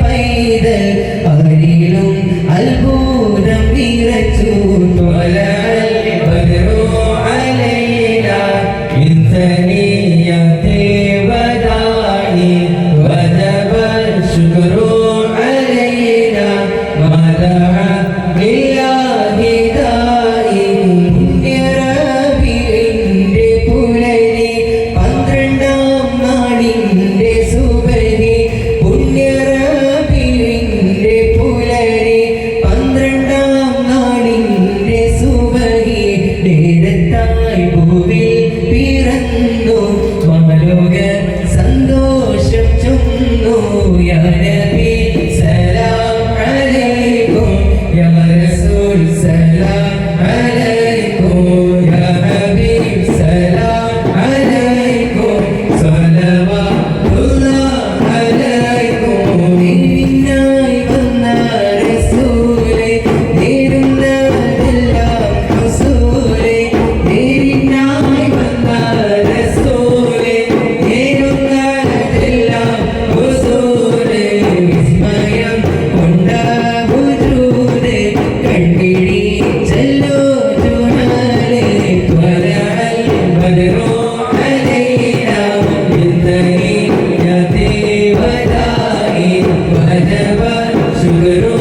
പൈതൽ അവരിലും അത്ഭുതം നിറച്ചു ശുക്രോ അലൈന മാതാ سلام عليكم يا رسول سلام शुरू